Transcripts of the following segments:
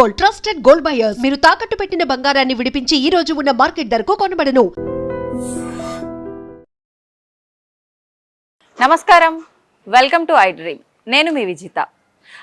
Gold trusted gold buyers. మీరు తాకట్టు పెట్టిన బంగారాన్ని విడిపించి ఈ రోజు ఉన్న మార్కెట్ ధరకు కొనబడను. నమస్కారం. Welcome to I dream. నేను మీ విజిత.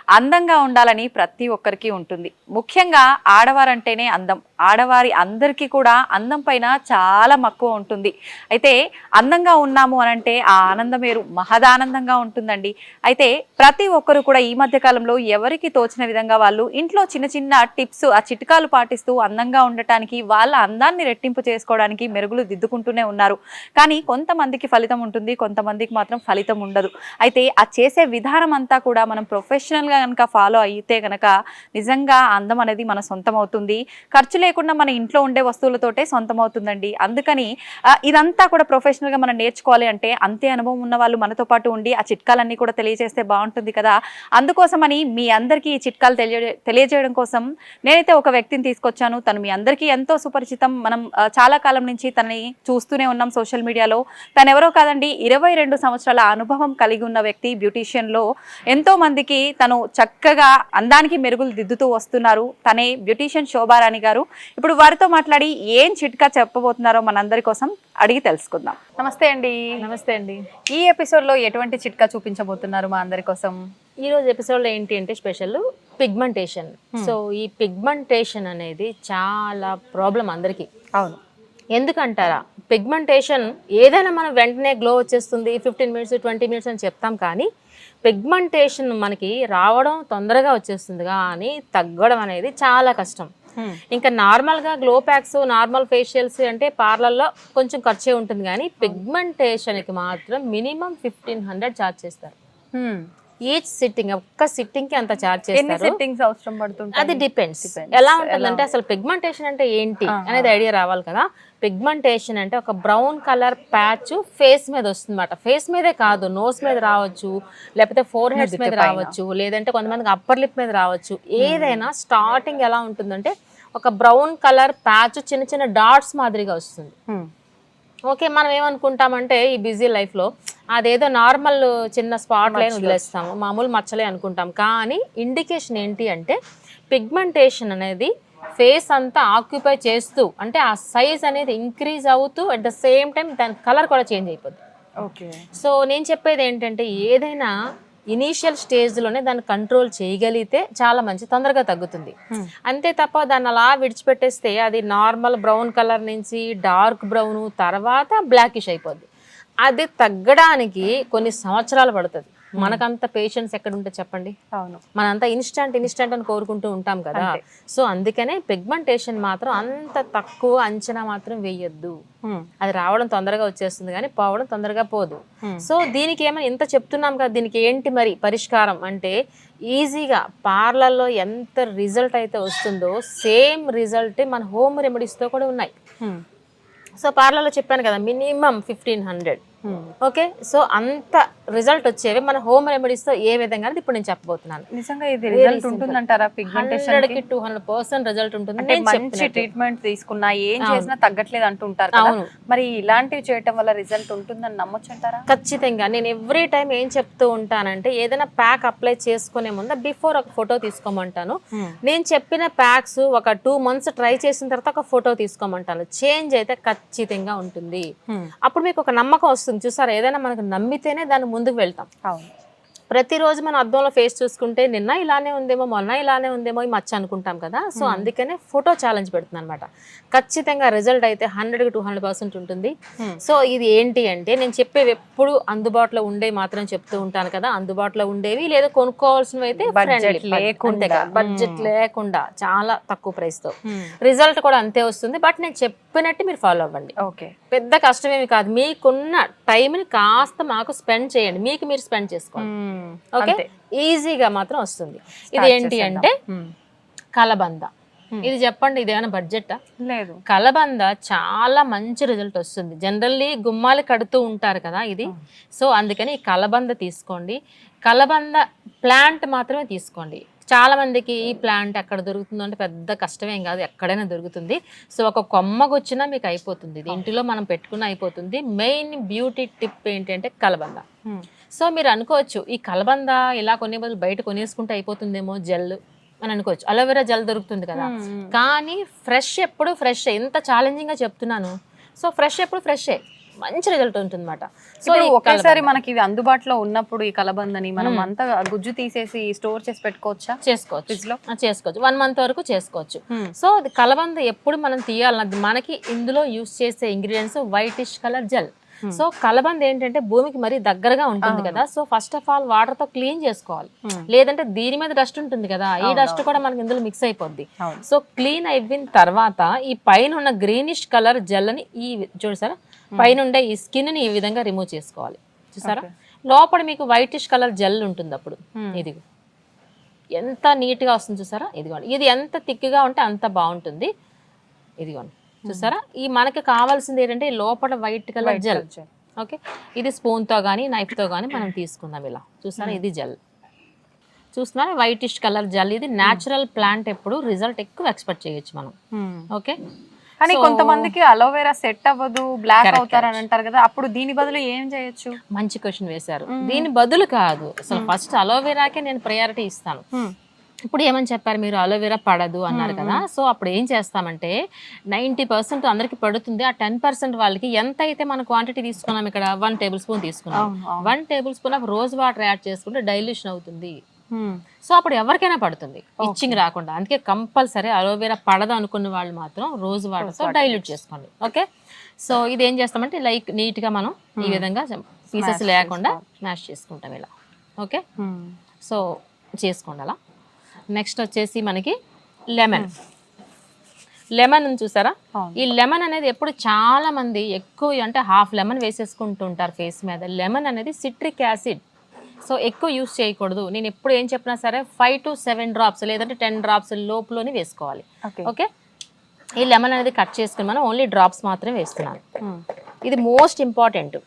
అందంగా ఉండాలని ప్రతి ఒక్కరికి ఉంటుంది. ముఖ్యంగా ఆడవారంటేనే అందం. ఆడవారి అందరికీ కూడా అందం పైన చాలా మక్కువ ఉంటుంది. అయితే అందంగా ఉన్నాము అనంటే ఆ ఆనందం మీరు మహదానందంగా ఉంటుందండి. అయితే ప్రతి ఒక్కరు కూడా ఈ మధ్య కాలంలో ఎవరికి తోచిన విధంగా వాళ్ళు ఇంట్లో చిన్న చిన్న టిప్స్ ఆ చిట్కాలు పాటిస్తూ అందంగా ఉండటానికి వాళ్ళ అందాన్ని రెట్టింపు చేసుకోవడానికి మెరుగులు దిద్దుకుంటూనే ఉన్నారు. కానీ కొంతమందికి ఫలితం ఉంటుంది కొంతమందికి మాత్రం ఫలితం ఉండదు. అయితే ఆ చేసే విధానం అంతా కూడా మనం ప్రొఫెషనల్గా కనుక ఫాలో అయితే కనుక నిజంగా అందం అనేది మన సొంతం అవుతుంది. ఖర్చు లేకుండా మన ఇంట్లో ఉండే వస్తువులతోటే సొంతం అవుతుందండి అందుకని ఇదంతా కూడా ప్రొఫెషనల్గా మనం నేర్చుకోవాలి అంటే అంతే అనుభవం ఉన్న వాళ్ళు మనతో పాటు ఉండి ఆ చిట్కాలన్నీ కూడా తెలియజేస్తే బాగుంటుంది కదా. అందుకోసమని మీ అందరికీ ఈ చిట్కాలు తెలియ తెలియజేయడం కోసం నేనైతే ఒక వ్యక్తిని తీసుకొచ్చాను. తను మీ అందరికీ ఎంతో సుపరిచితం. మనం చాలా కాలం నుంచి తనని చూస్తూనే ఉన్నాం సోషల్ మీడియాలో. తను ఎవరో కాదండి ఇరవై రెండు సంవత్సరాల అనుభవం కలిగి ఉన్న వ్యక్తి బ్యూటీషియన్లో ఎంతో మందికి తను చక్కగా అందానికి మెరుగులు దిద్దుతూ వస్తున్నారు. తనే బ్యూటీషియన్ శోభారాణి గారు. ఇప్పుడు వారితో మాట్లాడి ఏం చిట్కా చెప్పబోతున్నారో మనందరి కోసం అడిగి తెలుసుకుందాం. నమస్తే అండి. నమస్తే అండి. ఈ ఎపిసోడ్లో ఎటువంటి చిట్కా చూపించబోతున్నారు మా అందరి కోసం? ఈ రోజు ఎపిసోడ్లో ఏంటి అంటే స్పెషల్ పిగ్మెంటేషన్. సో ఈ పిగ్మెంటేషన్ అనేది చాలా ప్రాబ్లం అందరికీ. అవును. ఎందుకంటారా? పిగ్మెంటేషన్ ఏదైనా మనం వెంటనే గ్లో వచ్చేస్తుంది ఫిఫ్టీన్ మినిట్స్ ట్వంటీ మినిట్స్ అని చెప్తాం కానీ పిగ్మెంటేషన్ మనకి రావడం తొందరగా వచ్చేస్తుంది కానీ తగ్గడం అనేది చాలా కష్టం. ఇంకా నార్మల్గా గ్లో ప్యాక్స్ నార్మల్ ఫేషియల్స్ అంటే పార్లర్లో కొంచెం ఖర్చే ఉంటుంది కానీ పిగ్మెంటేషన్కి మాత్రం మినిమం ఫిఫ్టీన్ హండ్రెడ్ ఛార్జ్ చేస్తారు. ఈచ్ సిట్టింగ్ ఒక్క సిట్టింగ్కి అంత ఛార్జ్ ఎన్ని చేస్తారు? సెట్టింగ్స్ అవసరం పడుతుంది అది డిపెండ్స్. ఎలా ఉంటుందంటే అసలు పిగ్మెంటేషన్ అంటే ఏంటి అనేది ఐడియా రావాలి కదా. పిగ్మెంటేషన్ అంటే ఒక బ్రౌన్ కలర్ ప్యాచ్ ఫేస్ మీద వస్తుంది అనమాట ఫేస్ మీదే కాదు నోస్ మీద రావచ్చు లేకపోతే ఫోర్ హెడ్స్ మీద రావచ్చు లేదంటే కొంతమందికి అప్పర్ లిప్ మీద రావచ్చు. ఏదైనా స్టార్టింగ్ ఎలా ఉంటుందంటే ఒక బ్రౌన్ కలర్ ప్యాచ్ చిన్న చిన్న డాట్స్ మాదిరిగా వస్తుంది. ఓకే మనం ఏమనుకుంటామంటే ఈ బిజీ లైఫ్లో అదేదో నార్మల్ చిన్న స్పాట్ లైన్ వదిలేస్తాము మామూలు మచ్చలే అనుకుంటాం. కానీ ఇండికేషన్ ఏంటి అంటే పిగ్మెంటేషన్ అనేది ఫేస్ అంతా ఆక్యుపై చేస్తూ అంటే ఆ సైజ్ అనేది ఇంక్రీజ్ అవుతూ అట్ ద సేమ్ టైం దాని కలర్ కూడా చేంజ్ అయిపోద్ది. ఓకే. సో నేను చెప్పేది ఏంటంటే ఏదైనా ఇనీషియల్ స్టేజ్లోనే దాన్ని కంట్రోల్ చేయగలిగితే చాలా మంచి తొందరగా తగ్గుతుంది. అంతే తప్ప దాన్ని అలా విడిచిపెట్టేస్తే అది నార్మల్ బ్రౌన్ కలర్ నుంచి డార్క్ బ్రౌన్ తర్వాత బ్లాకిష్ అయిపోద్ది. అది తగ్గడానికి కొన్ని సంవత్సరాలు పడుతుంది. మనకంత పేషెన్స్ ఎక్కడ ఉంటే చెప్పండి. అవును. మనంతా ఇన్స్టంట్ ఇన్స్టంట్ అని కోరుకుంటూ ఉంటాం కదా. సో అందుకనే పిగ్మెంటేషన్ మాత్రం అంత తక్కువ అంచనా మాత్రం వేయొద్దు. అది రావడం తొందరగా వచ్చేస్తుంది కానీ పోవడం తొందరగా పోదు. సో దీనికి ఏమైనా ఇంత చెప్తున్నాం కదా దీనికి ఏంటి మరి పరిష్కారం? అంటే ఈజీగా పార్లర్లో ఎంత రిజల్ట్ అయితే వస్తుందో సేమ్ రిజల్ట్ మన హోమ్ రెమెడీస్తో కూడా ఉన్నాయి. సో పార్లర్లో చెప్పాను కదా minimum fifteen hundred okay? So అంత రిజల్ట్ వచ్చేవి మన హోమ్ రెమెడీస్తో ఏ విధంగా ఇప్పుడు నేను చెప్పబోతున్నాను. నిజంగా ఇది రిజల్ట్ ఉంటుందంటారా పిగ్మెంటేషన్కి? టూ హండ్రెడ్ పర్సెంట్ రిజల్ట్ ఉంటుంది అంటే మంచి. ట్రీట్మెంట్ తీసుకున్నా ఏం చేసినా తగ్గట్లేదు అంటుంటారు కదా. అవును. మరి ఇలాంటివి చేయటం వల్ల రిజల్ట్ ఉంటుందని నమ్మొచ్చు అంటారా ఖచ్చితంగా. నేను ఎవ్రీ టైం ఏం చెప్తూ ఉంటానంటే ఏదైనా ప్యాక్ అప్లై చేసుకునే ముందు బిఫోర్ ఒక ఫోటో తీసుకోమంటాను. నేను చెప్పిన ప్యాక్స్ ఒక టూ మంత్స్ ట్రై చేసిన తర్వాత ఒక ఫోటో తీసుకోమంటాను. చేంజ్ అయితే ఖచ్చితంగా ఉంటుంది. అప్పుడు మీకు ఒక నమ్మకం వస్తుంది. చూసారా. ఏదైనా మనకు నమ్మితేనే దాన్ని ముందుకు వెళ్తాం. అవును. ప్రతిరోజు మనం అద్దంలో ఫేస్ చూసుకుంటే నిన్న ఇలానే ఉందేమో మొన్న ఇలానే ఉందేమో ఈ మచ్చ అనుకుంటాం కదా. సో అందుకనే ఫోటో ఛాలెంజ్ పెడుతుంది అనమాట ఖచ్చితంగా రిజల్ట్ అయితే హండ్రెడ్ టూ హండ్రెడ్ పర్సెంట్ ఉంటుంది. సో ఇది ఏంటి అంటే నేను చెప్పేవి ఎప్పుడు అందుబాటులో ఉండే మాత్రం చెప్తూ ఉంటాను కదా. అందుబాటులో ఉండేవి లేదా కొనుక్కోవాల్సినవి అయితే. బడ్జెట్ లేకుండా. చాలా తక్కువ ప్రైస్తో. రిజల్ట్ కూడా అంతే వస్తుంది. బట్ నేను చెప్పినట్టు మీరు ఫాలో అవ్వండి. ఓకే పెద్ద కష్టమేమి కాదు. మీకున్న టైంని కాస్త మాకు స్పెండ్ చేయండి. మీకు మీరు స్పెండ్ చేసుకోండి. ఓకే? ఈజీగా మాత్రం వస్తుంది. ఇది ఏంటి అంటే కలబంద. ఇది చెప్పండి ఇది ఏమైనా బడ్జెటా లేదు. కలబంద చాలా మంచి రిజల్ట్ వస్తుంది. జనరల్లీ గుమ్మాలు కడుతూ ఉంటారు కదా ఇది. సో అందుకని కలబంద తీసుకోండి. కలబంద ప్లాంట్ మాత్రమే తీసుకోండి. చాలా మందికి ఈ ప్లాంట్ ఎక్కడ దొరుకుతుందో అంటే పెద్ద కష్టమేం కాదు ఎక్కడైనా దొరుకుతుంది. సో ఒక కొమ్మకు వచ్చినా మీకు అయిపోతుంది. ఇది ఇంటిలో మనం పెట్టుకున్న అయిపోతుంది. మెయిన్ బ్యూటీ టిప్ ఏంటంటే కలబంద. సో మీరు అనుకోవచ్చు ఈ కలబంద ఇలా కొనే బదులు బయట కొనేసుకుంటే అయిపోతుందేమో జెల్ అని అనుకోవచ్చు. అలోవెరా జెల్ దొరుకుతుంది కదా. కానీ ఫ్రెష్ ఎప్పుడు ఫ్రెష్ ఎంత ఛాలెంజింగ్గా చెప్తున్నాను. సో ఫ్రెష్ ఎప్పుడు ఫ్రెష్ మంచి రిజల్ట్ ఉంటుంది అనమాట సో ఒకేసారి మనకి ఇవి అందుబాటులో ఉన్నప్పుడు ఈ కలబందని మనం అంతా గుజ్జు తీసేసి స్టోర్ చేసి పెట్టుకోవచ్చా? చేసుకోవచ్చు. చేసుకోవచ్చు. వన్ మంత్ వరకు చేసుకోవచ్చు. సో కలబంద ఎప్పుడు మనం తీయాలన్నది మనకి ఇందులో యూస్ చేసే ingredients whitish colour gel so కలబంద ఏంటంటే భూమికి మరీ దగ్గరగా ఉంటుంది కదా. సో ఫస్ట్ ఆఫ్ ఆల్ వాటర్తో క్లీన్ చేసుకోవాలి. లేదంటే దీని మీద డస్ట్ ఉంటుంది కదా. ఈ డస్ట్ కూడా మనకి ఇందులో మిక్స్ అయిపోద్ది. సో క్లీన్ అయిపోయిన తర్వాత ఈ పైన ఉన్న గ్రీనిష్ కలర్ జెల్ అని ఈ చూసారా పైన ఉండే ఈ స్కిన్ని ఈ విధంగా రిమూవ్ చేసుకోవాలి. చూసారా? లోపల మీకు వైటిష్ కలర్ జెల్ ఉంటుంది అప్పుడు. ఇది ఎంత నీట్గా వస్తుంది చూసారా? ఇదిగోండి. ఇది ఎంత థిక్గా ఉంటే అంత బాగుంటుంది. ఇదిగోండి. చూసారా? ఈ మనకి కావాల్సింది ఏంటంటే లోపల వైట్ కలర్ జెల్ ఓకే ఇది స్పూన్తో కానీ నైఫ్తో కానీ మనం తీసుకుందాం ఇలా. చూసారా? ఇది జెల్ చూస్తున్నారా? వైటిష్ కలర్ జెల్ ఇది న్యాచురల్ ప్లాంట్ ఎప్పుడు రిజల్ట్ ఎక్కువ ఎక్స్పెక్ట్ చేయొచ్చు మనం. ఓకే కానీ కొంతమందికి అలోవెరా సెట్ అవ్వదు బ్లాక్ అవుతారు అని అంటారు కదా అప్పుడు దీని బదులు ఏం చేయొచ్చు? మంచి క్వశ్చన్ వేశారు. దీని బదులు కాదు. అసలు ఫస్ట్ అలోవెరాకే నేను ప్రయారిటీ ఇస్తాను. ఇప్పుడు ఏమని చెప్పారు? మీరు అలోవెరా పడదు అన్నారు కదా. సో అప్పుడు ఏం చేస్తామంటే నైంటీ పర్సెంట్ అందరికి పడుతుంది. ఆ టెన్ పర్సెంట్ వాళ్ళకి ఎంత అయితే మన క్వాంటిటీ తీసుకున్నాం ఇక్కడ వన్ టేబుల్ స్పూన్ తీసుకున్నాం. One tablespoon of rose water add చేసుకుంటే డైల్యూషన్ అవుతుంది. సో అప్పుడు ఎవరికైనా పడుతుంది. ఇచ్చింగ్ రాకుండా. అందుకే కంపల్సరీ అలోవెరా పడదు అనుకున్న వాళ్ళు మాత్రం రోజ్ వాటర్తో డైల్యూట్ చేసుకోండి. ఓకే? సో ఇది ఏం చేస్తామంటే లైక్ నీట్గా మనం ఈ విధంగా పీసెస్ లేకుండా స్మాష్ చేసుకుంటాం ఇలా. ఓకే? సో చేసుకోండి అలా. నెక్స్ట్ వచ్చేసి మనకి లెమన్ లెమన్ చూసారా? ఈ లెమన్ అనేది ఎప్పుడు చాలా మంది ఎక్కువ అంటే హాఫ్ లెమన్ వేసేసుకుంటూ ఉంటారు ఫేస్ మీద. లెమన్ అనేది సిట్రిక్ యాసిడ్ సో ఎక్కువ యూస్ చేయకూడదు. నేను ఎప్పుడు ఏం చెప్పినా సరే ఫైవ్ టు సెవెన్ డ్రాప్స్ లేదంటే టెన్ డ్రాప్స్ లోపులోనే వేసుకోవాలి. ఓకే ఈ లెమన్ అనేది కట్ చేసుకుని మనం ఓన్లీ డ్రాప్స్ మాత్రమే వేస్తున్నాను. ఇది మోస్ట్ ఇంపార్టెంట్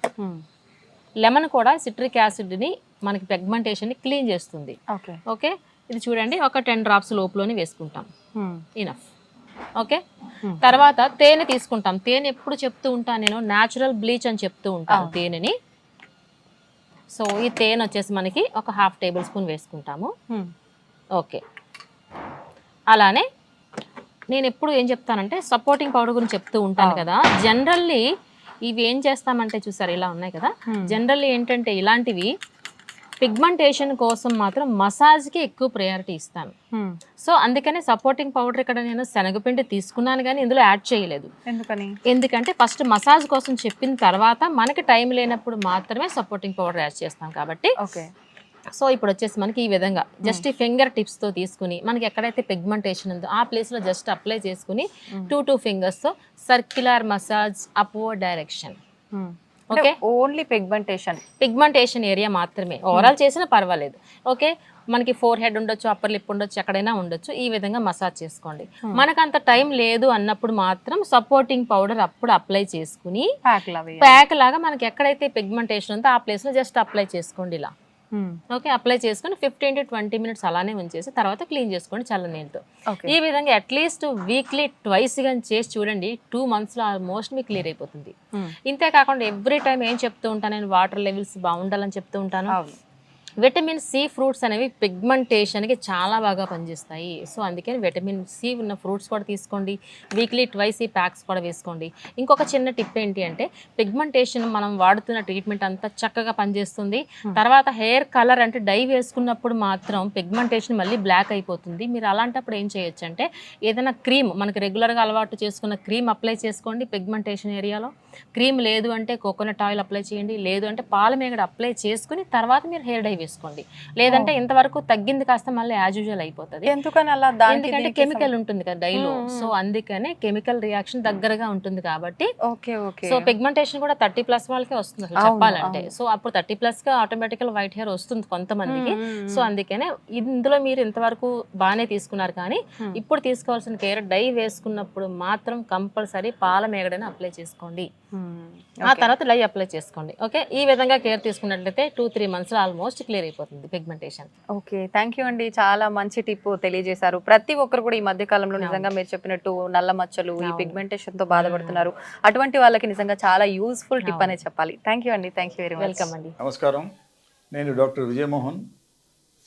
లెమన్ కూడా సిట్రిక్ యాసిడ్ని మనకి పెగ్మెంటేషన్ని క్లీన్ చేస్తుంది. ఓకే ఓకే ఇది చూడండి ఒక టెన్ డ్రాప్స్ లోపులోనే వేసుకుంటాం. ఇనఫ్ ఓకే తర్వాత తేనె తీసుకుంటాం. తేనె ఎప్పుడు చెప్తూ ఉంటాను నేను? న్యాచురల్ బ్లీచ్ అని చెప్తూ ఉంటాను తేనెని. సో ఈ తేనె వచ్చేసి మనకి ఒక హాఫ్ టేబుల్ స్పూన్ వేసుకుంటాము. ఓకే అలానే నేను ఎప్పుడు ఏం చెప్తానంటే సపోర్టింగ్ పౌడర్ గురించి చెప్తూ ఉంటాను కదా. జనరల్లీ ఇవి ఏం చేస్తామంటే చూసారు ఇలా ఉన్నాయి కదా. జనరల్లీ ఏంటంటే ఇలాంటివి పిగ్మెంటేషన్ కోసం మాత్రం మసాజ్కి ఎక్కువ ప్రయారిటీ ఇస్తాను. సో అందుకనే సపోర్టింగ్ పౌడర్ ఇక్కడ నేను శనగపిండి తీసుకున్నాను కానీ ఇందులో యాడ్ చేయలేదు. ఎందుకని? ఎందుకంటే ఫస్ట్ మసాజ్ కోసం చెప్పిన తర్వాత మనకి టైం లేనప్పుడు మాత్రమే సపోర్టింగ్ పౌడర్ యాడ్ చేస్తాం కాబట్టి. ఓకే సో ఇప్పుడు వచ్చేసి మనకి ఈ విధంగా. జస్ట్ ఈ ఫింగర్ టిప్స్తో తీసుకుని మనకి ఎక్కడైతే పిగ్మెంటేషన్ ఉందో ఆ ప్లేస్లో జస్ట్ అప్లై చేసుకుని two two ఫింగర్స్తో circular massage upward direction okay. Only pigmentation pigmentation area మాత్రమే. ఓవరాల్ చేసినా పర్వాలేదు. ఓకే? మనకి ఫోర్ హెడ్ ఉండొచ్చు అప్పర్ లిప్ ఉండొచ్చు ఎక్కడైనా ఉండొచ్చు. ఈ విధంగా మసాజ్ చేసుకోండి. మనకు అంత టైం లేదు అన్నప్పుడు మాత్రం సపోర్టింగ్ పౌడర్ అప్పుడు అప్లై చేసుకుని ప్యాక్ లాగా మనకి ఎక్కడైతే పిగ్మెంటేషన్ ఉందో ఆ ప్లేస్లో జస్ట్ అప్లై చేసుకోండి ఇలా. ఓకే అప్లై చేసుకొని ఫిఫ్టీన్ టు ట్వంటీ మినిట్స్ అలానే ఉంచేసి తర్వాత క్లీన్ చేసుకోండి చల్ల నీళ్ళతో ఈ విధంగా అట్లీస్ట్ వీక్లీ ట్వైస్ కానీ చేసి చూడండి టూ మంత్స్లో ఆల్మోస్ట్ మీకు క్లియర్ అయిపోతుంది. ఇంతే కాకుండా ఎవ్రీ టైం ఏం చెప్తూ ఉంటాను నేను వాటర్ లెవెల్స్ బాగుండాలని చెప్తూ ఉంటాను. విటమిన్ సి ఫ్రూట్స్ అనేవి పిగ్మెంటేషన్కి చాలా బాగా పనిచేస్తాయి. సో అందుకని విటమిన్ సి ఉన్న ఫ్రూట్స్ కూడా తీసుకోండి. వీక్లీ ట్వైస్ ఈ ప్యాక్స్ కూడా వేసుకోండి. ఇంకొక చిన్న టిప్ ఏంటి అంటే పిగ్మెంటేషన్ మనం వాడుతున్న ట్రీట్మెంట్ అంతా చక్కగా పనిచేస్తుంది. తర్వాత హెయిర్ కలర్ అంటే డై వేసుకున్నప్పుడు మాత్రం పిగ్మెంటేషన్ మళ్ళీ బ్లాక్ అయిపోతుంది. మీరు అలాంటప్పుడు ఏం చేయొచ్చు అంటే ఏదైనా క్రీమ్ మనకి రెగ్యులర్గా అలవాటు చేసుకున్న క్రీమ్ అప్లై చేసుకోండి పిగ్మెంటేషన్ ఏరియాలో. క్రీమ్ లేదు అంటే కోకోనట్ ఆయిల్ అప్లై చేయండి. లేదు అంటే పాల మేగడ అప్లై చేసుకుని తర్వాత మీరు హెయిర్ డై వేసుకోండి. లేదంటే ఇంతవరకు తగ్గింది కాస్త మళ్ళీ యాజ్ యూజువల్ అయిపోతుంది. ఎందుకని అలా దానికి ఎందుకంటే కెమికల్ ఉంటుంది కదా డైలో సో అందుకనే కెమికల్ రియాక్షన్ దగ్గరగా ఉంటుంది కాబట్టి ఓకే ఓకే. సో పిగ్మెంటేషన్ కూడా థర్టీ ప్లస్ వాళ్ళకే వస్తుంది అసలు చెప్పాలంటే. సో అప్పుడు థర్టీ ప్లస్గా ఆటోమేటికల్ వైట్ హెయిర్ వస్తుంది కొంతమందికి. సో అందుకనే ఇందులో మీరు ఇంతవరకు బాగానే తీసుకున్నారు కానీ ఇప్పుడు తీసుకోవాల్సిన కేర్ డై వేసుకున్నప్పుడు మాత్రం కంపల్సరీ పాల మేగడని అప్లై చేసుకోండి. ఆ తర్వాత డై అప్లై చేసుకోండి. ఓకే? ఈ విధంగా కేర్ తీసుకున్నట్లయితే two three months almost clear అయిపోతుంది పిగ్మెంటేషన్ ఓకే థ్యాంక్ యూ అండి. చాలా మంచి టిప్ తెలియజేశారు. ప్రతి ఒక్కరు కూడా ఈ మధ్య కాలంలో నిజంగా మీరు చెప్పినట్టు నల్ల మచ్చలు ఈ పిగ్మెంటేషన్తో బాధపడుతున్నారు. అటువంటి వాళ్ళకి నిజంగా చాలా యూస్ఫుల్ టిప్ అనే చెప్పాలి. థ్యాంక్ యూ అండి. Thank you very much welcome అండి. నమస్కారం. నేను doctor Vijayamohan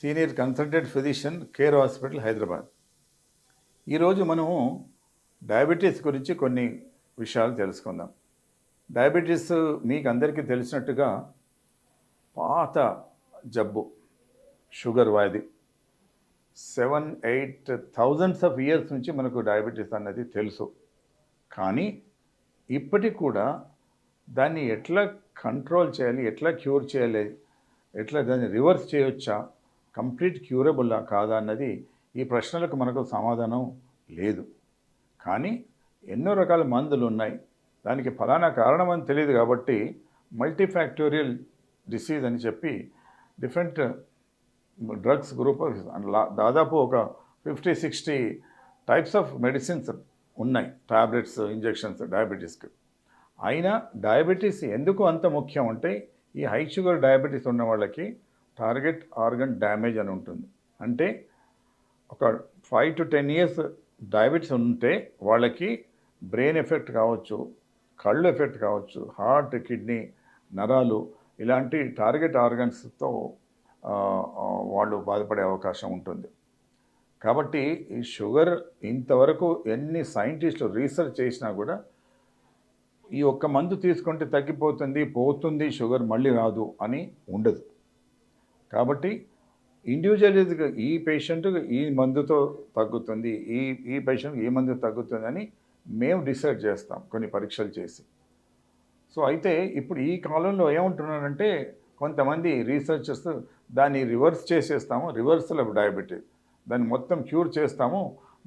senior consultant physician care hospital Hyderabad. ఈరోజు మనము డయాబెటీస్ గురించి కొన్ని విషయాలు తెలుసుకుందాం. డయాబెటీస్ మీకు అందరికీ తెలిసినట్టుగా పాత జబ్బు షుగర్ వ్యాధి. Seven eight thousands of years నుంచి మనకు డయాబెటీస్ అన్నది తెలుసు. కానీ ఇప్పటికి కూడా దాన్ని ఎట్లా కంట్రోల్ చేయాలి ఎట్లా క్యూర్ చేయాలి ఎట్లా దాన్ని రివర్స్ చేయొచ్చా కంప్లీట్ క్యూరబుల్లా కాదా అన్నది ఈ ప్రశ్నలకు మనకు సమాధానం లేదు. కానీ ఎన్నో రకాల మందులు ఉన్నాయి దానికి ఫలానా కారణం అని తెలియదు కాబట్టి మల్టీఫ్యాక్టోరియల్ డిసీజ్ అని చెప్పి డిఫరెంట్ డ్రగ్స్ గ్రూప్ దాదాపు ఒక fifty sixty types of medicines ఉన్నాయి. టాబ్లెట్స్ ఇంజెక్షన్స్ డయాబెటీస్కి అయినా డయాబెటీస్ ఎందుకు అంత ముఖ్యం అంటే ఈ హై షుగర్ డయాబెటీస్ ఉన్న వాళ్ళకి టార్గెట్ ఆర్గన్ డ్యామేజ్ అని ఉంటుంది. అంటే ఒక five to ten years diabetes ఉంటే వాళ్ళకి బ్రెయిన్ ఎఫెక్ట్ కావచ్చు కళ్ళు ఎఫెక్ట్ కావచ్చు హార్ట్ కిడ్నీ నరాలు ఇలాంటి టార్గెట్ ఆర్గన్స్తో వాళ్ళు బాధపడే అవకాశం ఉంటుంది. కాబట్టి ఈ షుగర్ ఇంతవరకు ఎన్ని సైంటిస్టులు రీసెర్చ్ చేసినా కూడా ఈ ఒక్క మందు తీసుకుంటే తగ్గిపోతుంది పోతుంది షుగర్ మళ్ళీ రాదు అని ఉండదు. కాబట్టి ఇండివిజువల్గా ఈ పేషెంట్ ఈ మందుతో తగ్గుతుంది ఈ ఈ పేషెంట్ ఈ మందు తగ్గుతుంది అని మేము డిసైడ్ చేస్తాం కొన్ని పరీక్షలు చేసి. సో అయితే ఇప్పుడు ఈ కాలంలో ఏమంటున్నారంటే కొంతమంది రీసెర్చర్స్ దాన్ని రివర్స్ చేసేస్తాము రివర్సల్ ఆఫ్ డయాబెటీస్. దాన్ని మొత్తం క్యూర్ చేస్తాము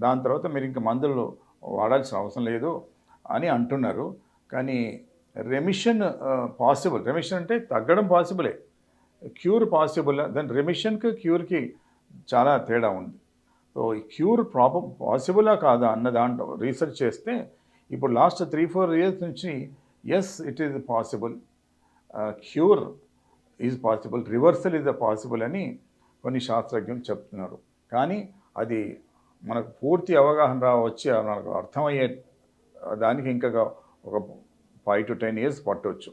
దాని తర్వాత మీరు ఇంకా మందులు వాడాల్సిన అవసరం లేదు అని అంటున్నారు. కానీ రెమిషన్ పాసిబుల్ రెమిషన్ అంటే తగ్గడం పాసిబులే క్యూర్ పాసిబుల్ దాని రెమిషన్కి క్యూర్కి చాలా తేడా ఉంది. సో ఈ క్యూర్ ప్రాపర్ పాసిబులా కాదా అన్న దాంట్లో రీసెర్చ్ చేస్తే ఇప్పుడు లాస్ట్ త్రీ ఫోర్ ఇయర్స్ నుంచి yes it is possible cure is possible reversal is possible అని కొన్ని శాస్త్రజ్ఞులు చెప్తున్నారు. కానీ అది మనకు పూర్తి అవగాహన రా వచ్చి మనకు అర్థమయ్యే దానికి ఇంకా ఒక ఫైవ్ టు టెన్ ఇయర్స్ పట్టవచ్చు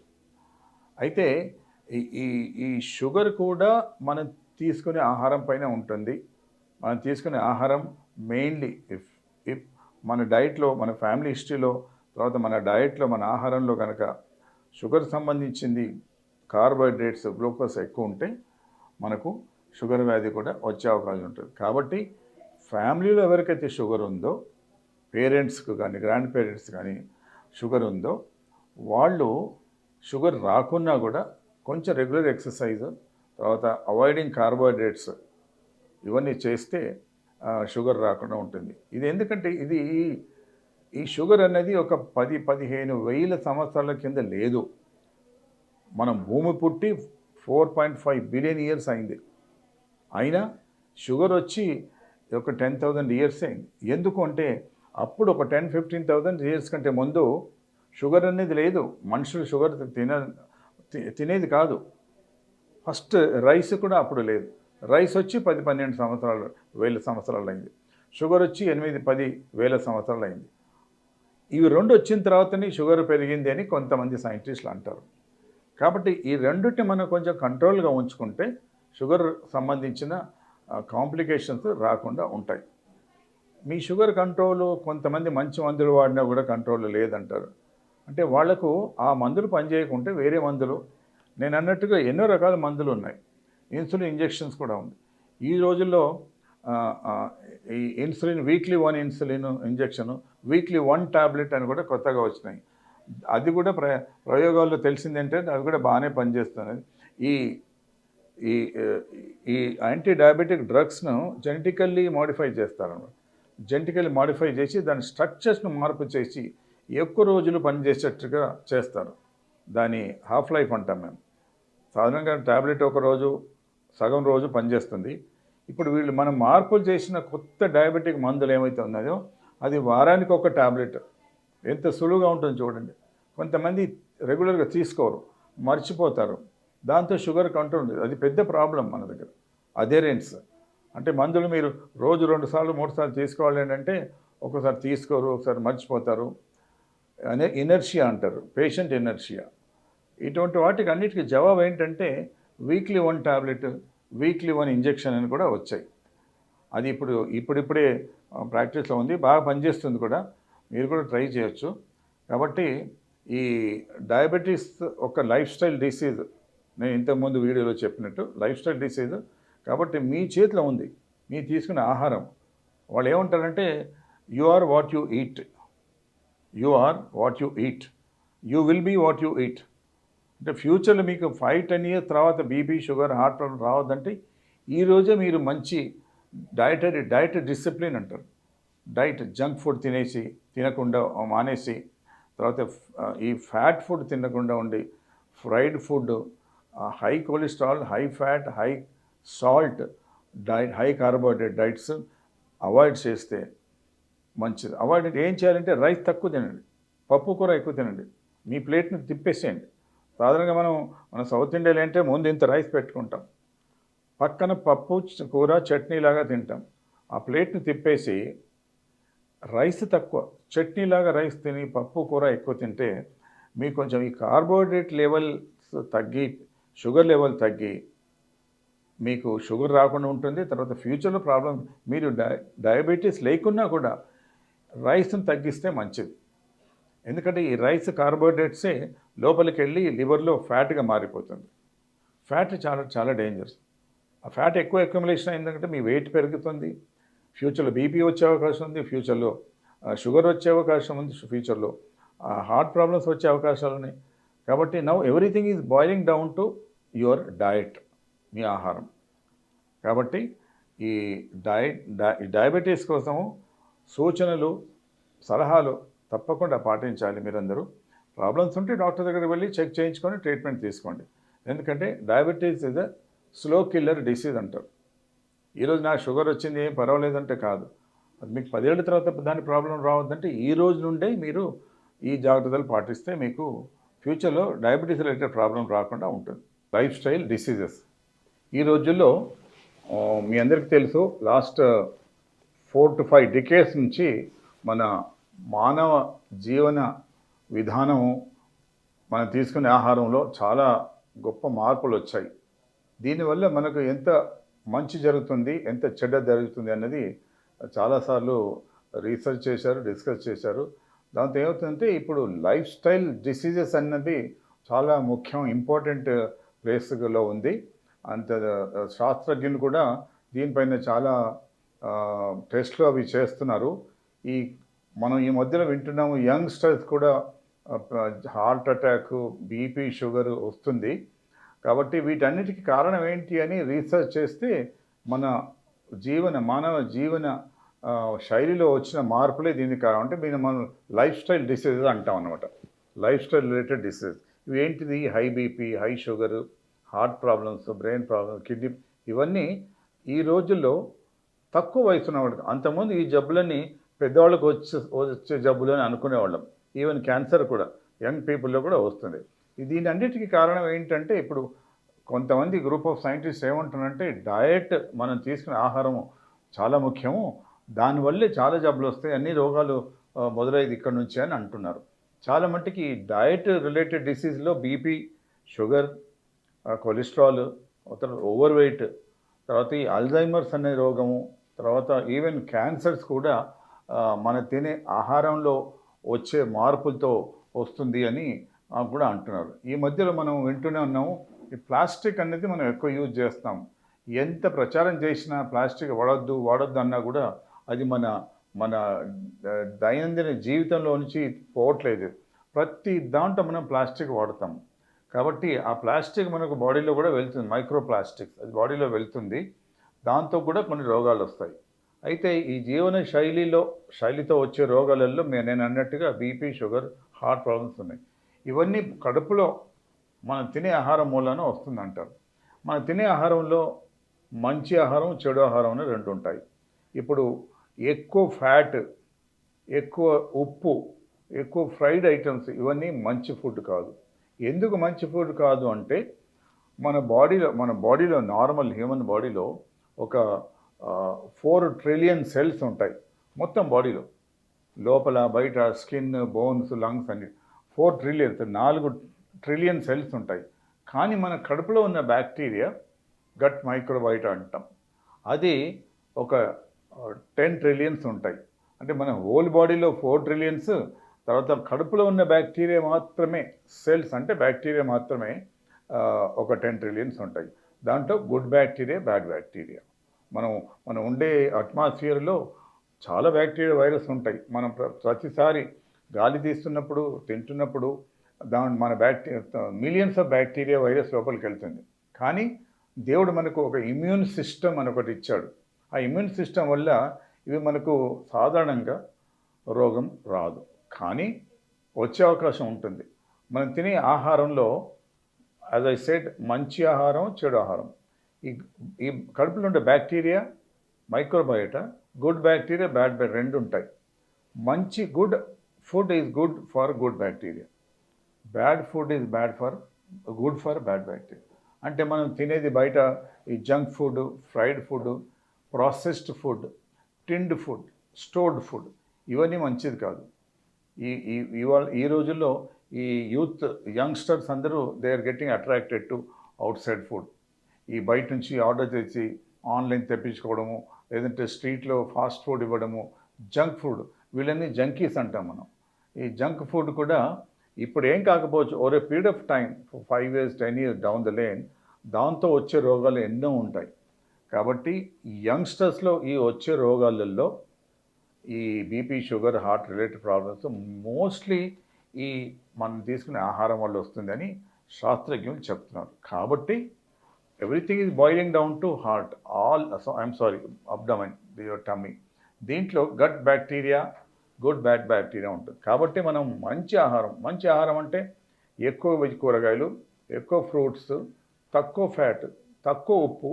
అయితే ఈ ఈ ఈ షుగర్ కూడా మనం తీసుకునే ఆహారం పైన ఉంటుంది. మనం తీసుకునే ఆహారం మెయిన్లీ ఇఫ్ ఇఫ్ మన డైట్లో మన ఫ్యామిలీ హిస్టరీలో తర్వాత మన డయట్లో మన ఆహారంలో కనుక షుగర్ సంబంధించింది కార్బోహైడ్రేట్స్ గ్లూకోజ్ ఎక్కువ ఉంటే మనకు షుగర్ వ్యాధి కూడా వచ్చే అవకాశం ఉంటుంది. కాబట్టి ఫ్యామిలీలో ఎవరికైతే షుగర్ ఉందో పేరెంట్స్కు కానీ గ్రాండ్ పేరెంట్స్ కానీ షుగర్ ఉందో వాళ్ళు షుగర్ రాకున్నా కూడా కొంచెం రెగ్యులర్ ఎక్సర్సైజ్ తర్వాత అవాయిడింగ్ కార్బోహైడ్రేట్స్ ఇవన్నీ చేస్తే షుగర్ రాకుండా ఉంటుంది. ఇది ఎందుకంటే ఇది ఈ- ఈ షుగర్ అనేది ఒక పది పదిహేను వేల సంవత్సరాల కింద లేదు. మనం భూమి పుట్టి four point five billion years అయింది. అయినా షుగర్ వచ్చి ఒక టెన్ థౌజండ్ ఇయర్స్ అయింది. ఎందుకు అంటే అప్పుడు ఒక టెన్ ఫిఫ్టీన్ థౌజండ్ ఇయర్స్ కంటే ముందు షుగర్ అనేది లేదు. మనుషులు షుగర్ తిన తి- తినేది కాదు. ఫస్ట్ రైస్ కూడా అప్పుడు లేదు. రైస్ వచ్చి పది పన్నెండు సంవత్సరాలు వేల సంవత్సరాలు అయింది. షుగర్ వచ్చి ఎనిమిది పది వేల సంవత్సరాలు అయింది. ఇవి రెండు వచ్చిన తర్వాతనే షుగర్ పెరిగింది అని కొంతమంది సైంటిస్టులు అంటారు. కాబట్టి ఈ రెండుటిని మనం కొంచెం కంట్రోల్గా ఉంచుకుంటే షుగర్ సంబంధించిన కాంప్లికేషన్స్ రాకుండా ఉంటాయి. మీ షుగర్ కంట్రోల్ కొంతమంది మంచి మందులు వాడినా కూడా కంట్రోల్ లేదంటారు. అంటే వాళ్ళకు ఆ మందులు పనిచేయకుంటే వేరే మందులు నేను అన్నట్టుగా ఎన్నో రకాల మందులు ఉన్నాయి. ఇన్సులిన్ ఇంజెక్షన్స్ కూడా ఉంది. ఈ రోజుల్లో ఈ insulin weekly one insulin injection weekly one tablet అని కూడా కొత్తగా వచ్చినాయి. అది కూడా ప్ర ప్రయోగాల్లో తెలిసింది ఏంటంటే అది కూడా బాగానే పనిచేస్తున్నది. ఈ ఈ ఈ యాంటీ డయాబెటిక్ డ్రగ్స్ను జెనెటికల్లీ మాడిఫై చేస్తారన్నమాట జెనెటికల్లీ మాడిఫై చేసి దాని స్ట్రక్చర్స్ను మార్పు చేసి ఎక్కువ రోజులు పనిచేసేట్టుగా చేస్తారు. దాని హాఫ్ లైఫ్ అంటాం మేము. సాధారణంగా ట్యాబ్లెట్ ఒక రోజు సగం రోజు పనిచేస్తుంది. ఇప్పుడు వీళ్ళు మనం మార్పులు చేసిన కొత్త డయాబెటిక్ మందులు ఏమైతే ఉన్నాయో అది వారానికి ఒక ట్యాబ్లెట్ ఎంత సులువుగా ఉంటుంది చూడండి. కొంతమంది రెగ్యులర్గా తీసుకోరు మర్చిపోతారు. దాంతో షుగర్ కంట్రోల్ ఉంది. అది పెద్ద ప్రాబ్లం మన దగ్గర. అదేరెంట్స్. అంటే మందులు మీరు రోజు రెండు సార్లు మూడు సార్లు తీసుకోవాలి ఏంటంటే ఒకసారి తీసుకోరు ఒకసారి మర్చిపోతారు. అనే ఇనర్షియా అంటారు. Patient inertia. ఇటువంటి వాటికి అన్నిటికీ జవాబు ఏంటంటే weekly one tablet weekly one injection అని కూడా వచ్చాయి. అది ఇప్పుడు ఇప్పుడిప్పుడే ప్రాక్టీస్లో ఉంది బాగా పనిచేస్తుంది కూడా. మీరు కూడా ట్రై చేయొచ్చు. కాబట్టి ఈ డయాబెటీస్ ఒక లైఫ్ స్టైల్ డిసీజ్ నేను ఇంతకుముందు వీడియోలో చెప్పినట్టు లైఫ్ స్టైల్ డిసీజ్. కాబట్టి మీ చేతిలో ఉంది మీ తీసుకునే ఆహారం. వాళ్ళు ఏమంటారంటే you are what you eat you are what you eat you will be what you eat అంటే ఫ్యూచర్లో మీకు ఫైవ్ టెన్ ఇయర్స్ తర్వాత బీపీ షుగర్ హార్ట్ ప్రాబ్లం రావద్దంటే ఈరోజే మీరు మంచి డయటరీ డైట్ డిసిప్లిన్ అంటారు. డైట్ జంక్ ఫుడ్ తినేసి తినకుండా మానేసి తర్వాత ఈ ఫ్యాట్ ఫుడ్ తినకుండా ఉండి fried food high cholesterol high fat high salt diet high carbohydrate diets avoid చేస్తే మంచిది. అవాయిడ్ ఏం చేయాలంటే రైస్ తక్కువ తినండి. పప్పు కూర ఎక్కువ తినండి. మీ ప్లేట్ని తిప్పేసేయండి. సాధారణంగా మనం మన సౌత్ ఇండియాలో అంటే ముందు ఇంత రైస్ పెట్టుకుంటాం. పక్కన పప్పు కూర చట్నీ లాగా తింటాం. ఆ ప్లేట్ని తిప్పేసి రైస్ తక్కువ. చట్నీలాగా రైస్ తిని పప్పు కూర ఎక్కువ తింటే మీకు కొంచెం ఈ కార్బోహైడ్రేట్ లెవెల్స్ తగ్గి షుగర్ లెవెల్ తగ్గి మీకు షుగర్ రాకుండా ఉంటుంది. తర్వాత ఫ్యూచర్లో ప్రాబ్లం మీరు డయాబెటీస్ లేకున్నా కూడా రైస్ని తగ్గిస్తే మంచిది. ఎందుకంటే ఈ రైస్ కార్బోహైడ్రేట్సే లోపలికి వెళ్ళి లివర్లో ఫ్యాట్గా మారిపోతుంది. ఫ్యాట్ చాలా చాలా డేంజరస్. ఆ ఫ్యాట్ ఎక్కువ అక్యుములేషన్ అయిందంటే మీ వెయిట్ పెరుగుతుంది ఫ్యూచర్లో బీపీ వచ్చే అవకాశం ఉంది ఫ్యూచర్లో షుగర్ వచ్చే అవకాశం ఉంది ఫ్యూచర్లో హార్ట్ ప్రాబ్లమ్స్ వచ్చే అవకాశాలు ఉన్నాయి. కాబట్టి now everything is boiling down to your diet మీ ఆహారం. కాబట్టి ఈ డయట్ ఈ డయాబెటీస్ కోసము సూచనలు సలహాలు తప్పకుండా పాటించాలి మీరందరూ. ప్రాబ్లమ్స్ ఉంటే డాక్టర్ దగ్గరికి వెళ్ళి చెక్ చేయించుకొని ట్రీట్మెంట్ తీసుకోండి. ఎందుకంటే diabetes is a slow killer disease అంటారు. ఈరోజు నాకు షుగర్ వచ్చింది ఏం పర్వాలేదంటే కాదు. అది మీకు పదేళ్ళ తర్వాత దాని ప్రాబ్లం రావద్దంటే ఈ రోజు నుండే మీరు ఈ జాగ్రత్తలు పాటిస్తే మీకు ఫ్యూచర్లో డయాబెటీస్ రిలేటెడ్ ప్రాబ్లం రాకుండా ఉంటుంది. Lifestyle diseases. ఈ రోజుల్లో మీ అందరికీ తెలుసు last four to five decades నుంచి మన మానవ జీవన విధానము మనం తీసుకునే ఆహారంలో చాలా గొప్ప మార్పులు వచ్చాయి దీనివల్ల మనకు ఎంత మంచి జరుగుతుంది ఎంత చెడ్డ జరుగుతుంది అన్నది చాలాసార్లు రీసెర్చ్ చేశారు డిస్కస్ చేశారు. దాంతో ఏమవుతుందంటే ఇప్పుడు లైఫ్ స్టైల్ డిసీజెస్ అన్నది చాలా ముఖ్యం ఇంపార్టెంట్ ప్లేస్లో ఉంది. అంత శాస్త్రజ్ఞులు కూడా దీనిపైన చాలా టెస్ట్లు అవి చేస్తున్నారు. ఈ మనం ఈ మధ్యలో వింటున్నాము యంగ్స్టర్స్ కూడా హార్ట్ అటాక్ బీపీ షుగర్ వస్తుంది. కాబట్టి వీటన్నిటికీ కారణం ఏంటి అని రీసెర్చ్ చేస్తే మన జీవన మానవ జీవన శైలిలో వచ్చిన మార్పులే దీనికి కారణం. అంటే దీన్ని మనం లైఫ్ స్టైల్ డిసీజెస్ అంటాం అనమాట లైఫ్ స్టైల్ రిలేటెడ్ డిసీజ్ ఇవి ఏంటిది? High BP high sugar heart problems brain problems kidney ఇవన్నీ ఈ రోజుల్లో తక్కువ వయసు ఉన్నవాడికి అంతకుముందు ఈ జబ్బులన్నీ పెద్దవాళ్ళకు వచ్చే వచ్చే జబ్బులు అని అనుకునేవాళ్ళం. ఈవెన్ క్యాన్సర్ కూడా యంగ్ పీపుల్లో కూడా వస్తుంది. దీని అన్నిటికీ కారణం ఏంటంటే ఇప్పుడు కొంతమంది గ్రూప్ ఆఫ్ సైంటిస్ట్ ఏమంటున్నారంటే డయట్ మనం తీసుకునే ఆహారము చాలా ముఖ్యము. దానివల్లే చాలా జబ్బులు వస్తాయి. అన్ని రోగాలు మొదలైది మొదలయ్యేది ఇక్కడ నుంచి అని అంటున్నారు. చాలా మట్టుకి డయట్ రిలేటెడ్ డిసీజ్లో బీపీ షుగర్ కొలెస్ట్రాల్ తర్వాత ఓవర్ వెయిట్ తర్వాత ఈ అల్జైమర్స్ అనే రోగము తర్వాత ఈవెన్ క్యాన్సర్స్ కూడా మన తినే ఆహారంలో వచ్చే మార్పులతో వస్తుంది అని కూడా అంటున్నారు. ఈ మధ్యలో మనం వింటూనే ఉన్నాము ఈ ప్లాస్టిక్ అనేది మనం ఎక్కువ యూజ్ చేస్తాం. ఎంత ప్రచారం చేసినా ప్లాస్టిక్ వాడొద్దు వాడొద్దు అన్నా కూడా అది మన మన దైనందిన జీవితంలో నుంచి పోవట్లేదు. ప్రతి దాంట్లో మనం ప్లాస్టిక్ వాడతాం. కాబట్టి ఆ ప్లాస్టిక్ మనకు బాడీలో కూడా వెళ్తుంది మైక్రో ప్లాస్టిక్స్. అది బాడీలో వెళ్తుంది. దాంతో కూడా కొన్ని రోగాలు వస్తాయి. అయితే ఈ జీవన శైలిలో శైలితో వచ్చే రోగాలలో నేను అన్నట్టుగా బీపీ షుగర్ హార్ట్ ప్రాబ్లమ్స్ ఉన్నాయి. ఇవన్నీ కడుపులో మనం తినే ఆహారం మూలాన వస్తుంది అంటారు మనం తినే ఆహారంలో మంచి ఆహారం చెడు ఆహారం అని రెండు ఉంటాయి. ఇప్పుడు ఎక్కువ ఫ్యాట్ ఎక్కువ ఉప్పు ఎక్కువ ఫ్రైడ్ ఐటమ్స్ ఇవన్నీ మంచి ఫుడ్ కాదు. ఎందుకు మంచి ఫుడ్ కాదు అంటే మన బాడీలో మన బాడీలో నార్మల్ హ్యూమన్ బాడీలో ఒక ఫోర్ ట్రిలియన్ సెల్స్ ఉంటాయి మొత్తం బాడీలో లోపల బయట స్కిన్ బోన్స్ లంగ్స్ అన్ని. ఫోర్ ట్రిలియన్స్ నాలుగు ట్రిలియన్ సెల్స్ ఉంటాయి. కానీ మన కడుపులో ఉన్న బ్యాక్టీరియా గట్ మైక్రోబైట్ అంటాం. అది ఒక టెన్ ట్రిలియన్స్ ఉంటాయి. అంటే మన హోల్ బాడీలో ఫోర్ ట్రిలియన్స్ తర్వాత కడుపులో ఉన్న బ్యాక్టీరియా మాత్రమే సెల్స్ అంటే బ్యాక్టీరియా మాత్రమే ఒక టెన్ ట్రిలియన్స్ ఉంటాయి. దాంట్లో గుడ్ బ్యాక్టీరియా బ్యాడ్ బ్యాక్టీరియా మనం మనం ఉండే అట్మాస్ఫియర్లో చాలా బ్యాక్టీరియా వైరస్ ఉంటాయి. మనం ప్ర- ప్రతిసారి గాలి తీస్తున్నప్పుడు తింటున్నప్పుడు దాని మన bacteria millions of bacteria virus లోపలికి వెళ్తుంది. కానీ దేవుడు మనకు ఒక ఇమ్యూన్ సిస్టమ్ అని ఒకటి ఇచ్చాడు. ఆ ఇమ్యూన్ సిస్టమ్ వల్ల ఇవి మనకు సాధారణంగా రోగం రాదు. కానీ వచ్చే అవకాశం ఉంటుంది. మనం తినే ఆహారంలో యాజ్ ఐ సెడ్ మంచి ఆహారం చెడు ఆహారం. ఈ ఈ కడుపులో ఉండే bacteria microbiota good bacteria bad bad రెండు ఉంటాయి మంచి good food is good for good bacteria. Bad food is bad for good for bad bacteria. అంటే మనం తినేది బయట ఈ junk food fried food processed food tinned food stored food ఇవన్నీ మంచిది కాదు. ఈ ఈ ఇవాళ ఈ రోజుల్లో ఈ యూత్ యంగ్స్టర్స్ అందరూ they are getting attracted to outside food. ఈ బయట నుంచి ఆర్డర్ చేసి ఆన్లైన్ తెప్పించుకోవడము లేదంటే స్ట్రీట్లో ఫాస్ట్ ఫుడ్ ఇవ్వడము జంక్ ఫుడ్ వీళ్ళని జంకీస్ అంటాం మనం. ఈ జంక్ ఫుడ్ కూడా ఇప్పుడు ఏం కాకపోవచ్చు ఓరే period of time five years ten years down the lane దాంతో వచ్చే రోగాలు ఎన్నో ఉంటాయి. కాబట్టి యంగ్స్టర్స్లో ఈ వచ్చే రోగాలలో ఈ BP sugar heart related problems mostly ఈ మనం తీసుకునే ఆహారం వల్ల వస్తుందని శాస్త్రజ్ఞులు చెప్తున్నారు. కాబట్టి everything is boiling down to heart all I'm sorry abdomen your tummy దీంట్లో gut bacteria good bad bacteria ఉంటుంది. కాబట్టి మనం మంచి ఆహారం మంచి ఆహారం అంటే ఎక్కువ వెజ్ కూరగాయలు ఎక్కువ ఫ్రూట్స్ తక్కువ ఫ్యాట్ తక్కువ ఉప్పు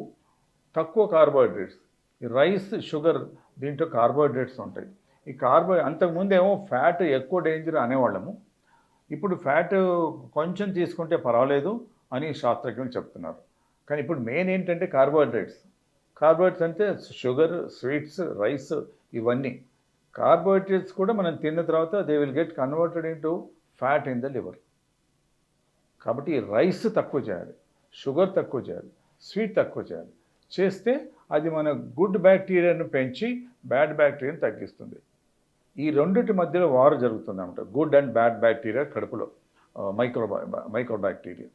తక్కువ కార్బోహైడ్రేట్స్ ఈ రైస్ షుగర్ దీంట్లో కార్బోహైడ్రేట్స్ ఉంటాయి. ఈ కార్బో అంతకుముందు ఏమో ఫ్యాట్ ఎక్కువ డేంజర్ అనేవాళ్ళము. ఇప్పుడు ఫ్యాట్ కొంచెం తీసుకుంటే పర్వాలేదు అని శాస్త్రజ్ఞులు చెప్తున్నారు. కానీ ఇప్పుడు మెయిన్ ఏంటంటే కార్బోహైడ్రేట్స్ కార్బోహైడ్రేట్స్ అంటే షుగర్ స్వీట్స్ రైస్ ఇవన్నీ. కార్బోహైడ్రేట్స్ కూడా మనం తిన్న తర్వాత they will get converted into fat in the liver కాబట్టి రైస్ తక్కువ చేయాలి షుగర్ తక్కువ చేయాలి స్వీట్ తక్కువ చేయాలి. చేస్తే అది మన గుడ్ బ్యాక్టీరియాను పెంచి బ్యాడ్ బ్యాక్టీరియాను తగ్గిస్తుంది. ఈ రెండింటి మధ్యలో వారు జరుగుతుంది అనమాట గుడ్ అండ్ బ్యాడ్ బ్యాక్టీరియా కడుపులో మైక్రో మైక్రో బ్యాక్టీరియా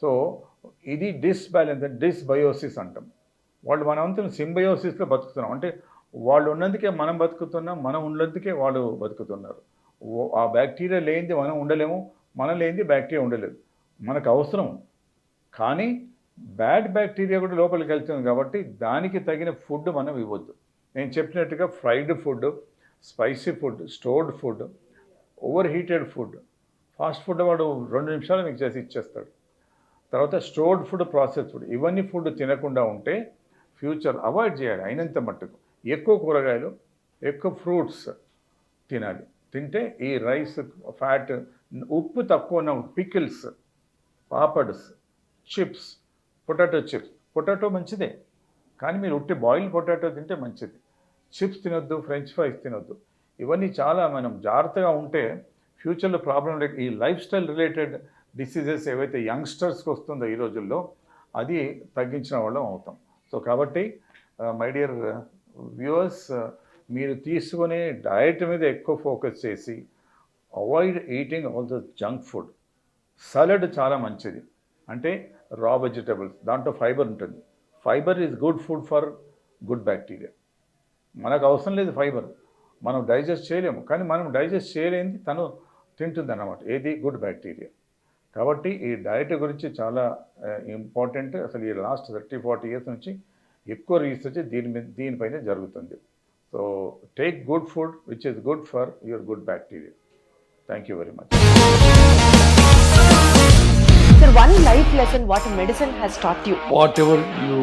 సో ఇది డిస్బ్యాలెన్స్ డిస్బయోసిస్ అంటాం. వాళ్ళు మన వంతున సింబయోసిస్లో బతుకుతున్నాం. అంటే వాళ్ళు ఉన్నందుకే మనం బతుకుతున్నాం మనం ఉన్నందుకే వాళ్ళు బతుకుతున్నారు. ఆ బ్యాక్టీరియా లేనిది మనం ఉండలేము మనం లేనిది బ్యాక్టీరియా ఉండలేదు. మనకు అవసరం. కానీ బ్యాడ్ బ్యాక్టీరియా కూడా లోపలికి వెళ్తుంది కాబట్టి దానికి తగిన ఫుడ్ మనం ఇవ్వద్దు. నేను చెప్పినట్టుగా fried food spicy food stored food overheated food fast food వాడు రెండు నిమిషాలు మీకు చేసి ఇచ్చేస్తాడు. తర్వాత స్టోర్డ్ ఫుడ్ ప్రాసెస్ ఫుడ్ ఇవన్నీ ఫుడ్ తినకుండా ఉంటే ఫ్యూచర్ అవాయిడ్ చేయాలి అయినంత మట్టుకు. ఎక్కువ కూరగాయలు ఎక్కువ ఫ్రూట్స్ తినాలి. తింటే ఈ రైస్ ఫ్యాట్ ఉప్పు తక్కువ ఉన్న pickles papads chips potato chips. Potato మంచిదే కానీ మీరు ఉట్టి బాయిల్ పొటాటో తింటే మంచిది. చిప్స్ తినొద్దు ఫ్రెంచ్ ఫ్రైస్ తినొద్దు. ఇవన్నీ చాలా మనం జాగ్రత్తగా ఉంటే ఫ్యూచర్లో ప్రాబ్లం లేక ఈ లైఫ్ స్టైల్ రిలేటెడ్ డిసీజెస్ ఏవైతే యంగ్స్టర్స్కి వస్తుందో ఈ రోజుల్లో అది తగ్గించిన వాళ్ళం అవుతాం. సో కాబట్టి మై డియర్ వ్యూవర్స్ మీరు తీసుకునే డయట్ మీద ఎక్కువ ఫోకస్ చేసి avoid eating all the junk food salad చాలా మంచిది. అంటే రా వెజిటబుల్స్ దాంట్లో ఫైబర్ ఉంటుంది. Fibre is good food for good bacteria మనకు అవసరం లేదు ఫైబర్ మనం డైజెస్ట్ చేయలేము. కానీ మనం డైజెస్ట్ చేయలేనిది తను తింటుంది అన్నమాట ఏది? గుడ్ బ్యాక్టీరియా కాబట్టి ఈ డయట్ గురించి చాలా ఇంపార్టెంట్ అసలు ఈ లాస్ట్ థర్టీ ఫార్టీ ఇయర్స్ నుంచి ఎక్కువ రీసెర్చ్ దీని మీద దీనిపైన జరుగుతుంది so take good food which is good for your good bacteria thank you very much Sir, one life lesson what medicine has taught you. whatever you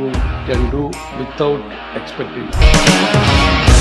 can do without expecting.